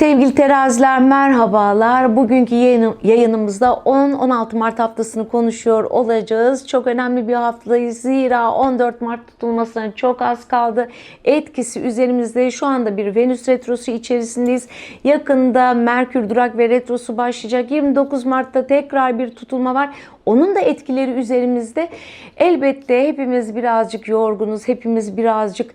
Sevgili teraziler merhabalar. Bugünkü yayını- yayınımızda 10-16 Mart haftasını konuşuyor olacağız. Çok önemli bir haftayız. Zira 14 Mart tutulmasına çok az kaldı. Etkisi üzerimizde şu anda bir Venüs retrosu içerisindeyiz. Yakında Merkür durak ve retrosu başlayacak. 29 Mart'ta tekrar bir tutulma var. Onun da etkileri üzerimizde. Elbette hepimiz birazcık yorgunuz. Hepimiz birazcık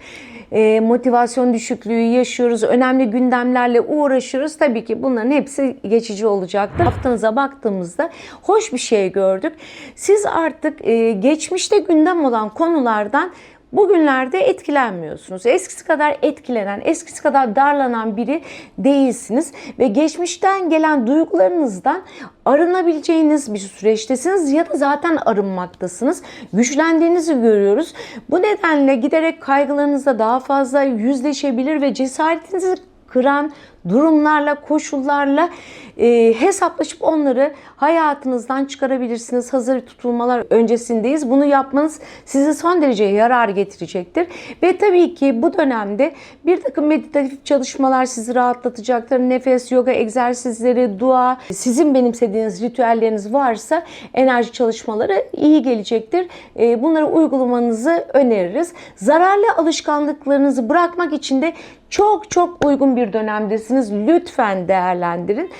e, motivasyon düşüklüğü yaşıyoruz. Önemli gündemlerle uğraşıyoruz. Tabii ki bunların hepsi geçici olacaktır. Haftanıza baktığımızda hoş bir şey gördük. Siz artık e, geçmişte gündem olan konulardan Bugünlerde etkilenmiyorsunuz. Eskisi kadar etkilenen, eskisi kadar darlanan biri değilsiniz ve geçmişten gelen duygularınızdan arınabileceğiniz bir süreçtesiniz ya da zaten arınmaktasınız. Güçlendiğinizi görüyoruz. Bu nedenle giderek kaygılarınızla daha fazla yüzleşebilir ve cesaretinizi kıran durumlarla, koşullarla e, hesaplaşıp onları hayatınızdan çıkarabilirsiniz. Hazır tutulmalar öncesindeyiz. Bunu yapmanız size son derece yarar getirecektir. Ve tabii ki bu dönemde bir takım meditatif çalışmalar sizi rahatlatacaktır. Nefes, yoga egzersizleri, dua, sizin benimsediğiniz ritüelleriniz varsa enerji çalışmaları iyi gelecektir. E, bunları uygulamanızı öneririz. Zararlı alışkanlıklarınızı bırakmak için de çok çok uygun bir dönemdesiniz. Lütfen değerlendirin.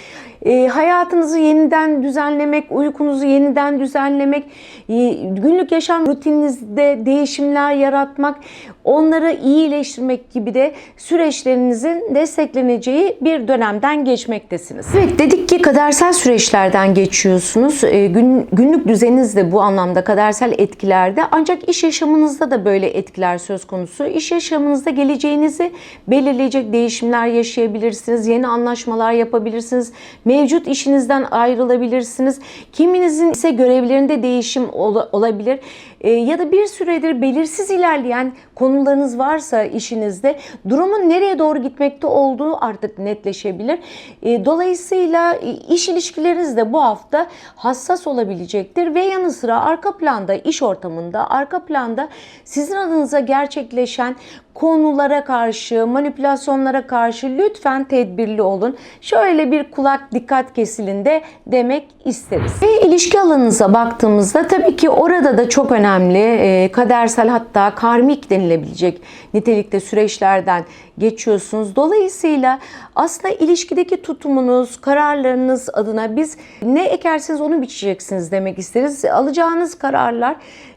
E, hayatınızı yeniden düzenlemek, uykunuzu yeniden düzenlemek, e, günlük yaşam rutininizde değişimler yaratmak, onları iyileştirmek gibi de süreçlerinizin destekleneceği bir dönemden geçmektesiniz. Evet dedik ki kadersel süreçlerden geçiyorsunuz. E, gün, günlük düzeniniz de bu anlamda kadersel etkilerde ancak iş yaşamınızda da böyle etkiler söz konusu. İş yaşamınızda geleceğinizi belirleyecek değişimler yaşayabilirsiniz. Yeni anlaşmalar yapabilirsiniz. Mevcut işinizden ayrılabilirsiniz. Kiminizin ise görevlerinde değişim ol- olabilir. E, ya da bir süredir belirsiz ilerleyen konularınız varsa işinizde durumun nereye doğru gitmekte olduğu artık netleşebilir. E, dolayısıyla e, iş ilişkileriniz de bu hafta hassas olabilecektir ve yanı sıra arka planda iş ortamında arka planda sizin adınıza gerçekleşen konulara karşı, manipülasyonlara karşı lütfen tedbirli olun. Şöyle bir kulak dikkat kesilin de demek isteriz. Ve ilişki alanınıza baktığımızda tabii ki orada da çok önemli e, kadersel hatta karmik denilebilecek nitelikte süreçlerden geçiyorsunuz. Dolayısıyla aslında ilişkideki tutumunuz, kararlarınız adına biz ne ekerseniz onu biçeceksiniz demek isteriz. Alacağınız kararlar,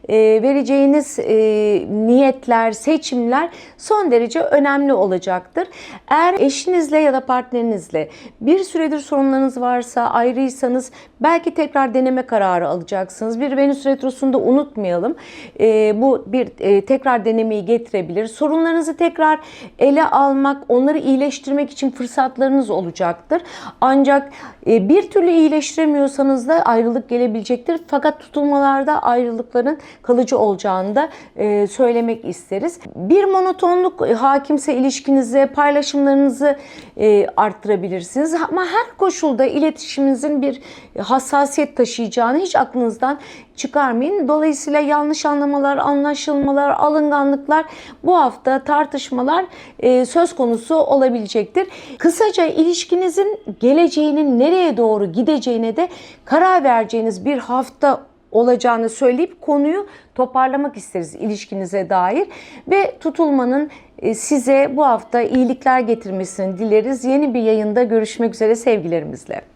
vereceğiniz e, niyetler, seçimler son derece önemli olacaktır. Eğer eşinizle ya da partnerinizle bir süredir sorunlarınız varsa, ayrıysanız belki tekrar deneme kararı alacaksınız. Bir Venüs retrosunda unutmayalım. E, bu bir e, tekrar denemeyi getirebilir. Sorunlarınızı tekrar ele almak, onları iyileştirmek için fırsatlarınız olacaktır. Ancak e, bir türlü iyileştiremiyorsanız da ayrılık gelebilecektir. Fakat tutulmalarda ayrılıkların kalıcı olacağını da e, söylemek isteriz. Bir monotonluk e, hakimse ilişkinize, paylaşımlarınızı e, arttırabilirsiniz. Ama her koşulda iletişiminizin bir hassasiyet taşıyacağını hiç aklınızdan çıkarmayın. Dolayısıyla yanlış anlamalar, anlaşılmalar, alınganlıklar bu hafta tartışmalar söz konusu olabilecektir. Kısaca ilişkinizin geleceğinin nereye doğru gideceğine de karar vereceğiniz bir hafta olacağını söyleyip konuyu toparlamak isteriz ilişkinize dair ve tutulmanın e, size bu hafta iyilikler getirmesini dileriz. Yeni bir yayında görüşmek üzere sevgilerimizle.